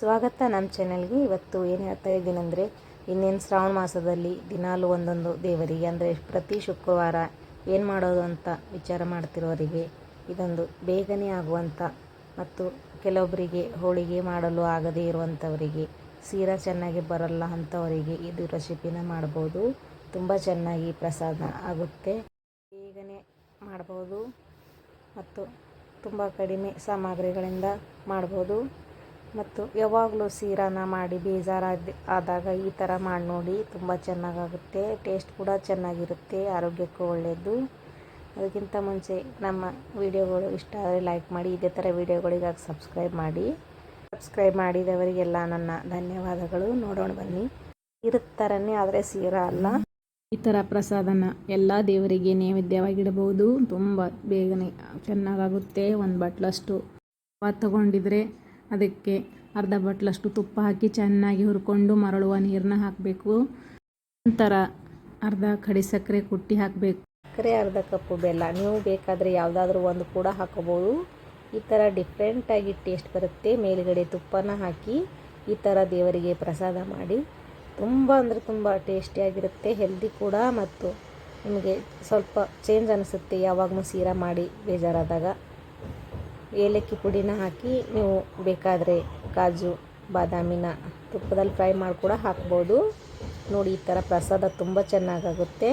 ಸ್ವಾಗತ ನಮ್ಮ ಚಾನೆಲ್ಗೆ ಇವತ್ತು ಏನು ಹೇಳ್ತಾ ಇದ್ದೀನಂದರೆ ಇನ್ನೇನು ಶ್ರಾವಣ ಮಾಸದಲ್ಲಿ ದಿನಾಲು ಒಂದೊಂದು ದೇವರಿಗೆ, ಅಂದರೆ ಪ್ರತಿ ಶುಕ್ರವಾರ ಏನು ಮಾಡೋದು ಅಂತ ವಿಚಾರ ಮಾಡ್ತಿರೋರಿಗೆ, ಇದೊಂದು ಬೇಗನೆ ಆಗುವಂಥ ಮತ್ತು ಕೆಲವೊಬ್ಬರಿಗೆ ಹೋಳಿಗೆ ಮಾಡಲು ಆಗದೇ ಇರುವಂಥವರಿಗೆ ಸೀರಾ ಚೆನ್ನಾಗಿ ಬರಲ್ಲ ಅಂಥವರಿಗೆ ಇದು ರೆಸಿಪಿನ ಮಾಡ್ಬೋದು. ತುಂಬ ಚೆನ್ನಾಗಿ ಪ್ರಸಾದ ಆಗುತ್ತೆ. ಬೇಗನೆ ಮಾಡ್ಬೋದು ಮತ್ತು ತುಂಬ ಕಡಿಮೆ ಸಾಮಗ್ರಿಗಳಿಂದ ಮಾಡ್ಬೋದು. ಮತ್ತು ಯಾವಾಗಲೂ ಸೀರಾನ ಮಾಡಿ ಬೇಜಾರಾದ ಆದಾಗ ಈ ಥರ ಮಾಡಿ ನೋಡಿ ತುಂಬ ಚೆನ್ನಾಗಾಗುತ್ತೆ, ಟೇಸ್ಟ್ ಕೂಡ ಚೆನ್ನಾಗಿರುತ್ತೆ, ಆರೋಗ್ಯಕ್ಕೂ ಒಳ್ಳೆಯದು ಅದಕ್ಕಿಂತ ಮುಂಚೆ ನಮ್ಮ ವಿಡಿಯೋಗಳು ಇಷ್ಟ ಆದರೆ ಲೈಕ್ ಮಾಡಿ, ಇದೇ ಥರ ವಿಡಿಯೋಗಳಿಗಾಗಿ ಸಬ್ಸ್ಕ್ರೈಬ್ ಮಾಡಿ. ಸಬ್ಸ್ಕ್ರೈಬ್ ಮಾಡಿದವರಿಗೆಲ್ಲ ನನ್ನ ಧನ್ಯವಾದಗಳು. ನೋಡೋಣ ಬನ್ನಿ. ಇರುತ್ತೆ ಆದರೆ ಸೀರಾ ಅಲ್ಲ. ಈ ಥರ ಪ್ರಸಾದನ ಎಲ್ಲ ದೇವರಿಗೆ ನೈವೇದ್ಯವಾಗಿಡಬಹುದು. ತುಂಬ ಬೇಗನೆ ಚೆನ್ನಾಗಾಗುತ್ತೆ. ಒಂದು ಬಟ್ಲಷ್ಟು ತಗೊಂಡಿದ್ರೆ ಅದಕ್ಕೆ ಅರ್ಧ ಬಟ್ಲಷ್ಟು ತುಪ್ಪ ಹಾಕಿ ಚೆನ್ನಾಗಿ ಹುರ್ಕೊಂಡು ಮರಳುವ ನೀರನ್ನ ಹಾಕಬೇಕು. ನಂತರ ಅರ್ಧ ಕಡಿ ಸಕ್ಕರೆ ಕುಟ್ಟಿ ಹಾಕಬೇಕು. ಸಕ್ಕರೆ, ಅರ್ಧ ಕಪ್ಪು ಬೆಲ್ಲ. ನೀವು ಬೇಕಾದರೆ ಯಾವುದಾದ್ರೂ ಒಂದು ಕೂಡ ಹಾಕೋಬೋದು ಈ ಥರ ಡಿಫ್ರೆಂಟಾಗಿ ಟೇಸ್ಟ್ ಬರುತ್ತೆ. ಮೇಲುಗಡೆ ತುಪ್ಪನ ಹಾಕಿ ಈ ಥರ ದೇವರಿಗೆ ಪ್ರಸಾದ ಮಾಡಿ. ತುಂಬ ಅಂದರೆ ತುಂಬ ಟೇಸ್ಟಿಯಾಗಿರುತ್ತೆ ಹೆಲ್ದಿ ಕೂಡ. ಮತ್ತು ನಿಮಗೆ ಸ್ವಲ್ಪ ಚೇಂಜ್ ಅನಿಸುತ್ತೆ ಯಾವಾಗಲೂ ಸೀರಾ ಮಾಡಿ ಬೇಜಾರಾದಾಗ. ಏಲಕ್ಕಿ ಪುಡಿನ ಹಾಕಿ ನೀವು ಬೇಕಾದರೆ ಕಾಜು, ಬಾದಾಮಿನ ತುಪ್ಪದಲ್ಲಿ ಫ್ರೈ ಮಾಡಿ ಕೂಡ ಹಾಕ್ಬೋದು. ನೋಡಿ, ಈ ಥರ ಪ್ರಸಾದ ತುಂಬ ಚೆನ್ನಾಗಾಗುತ್ತೆ.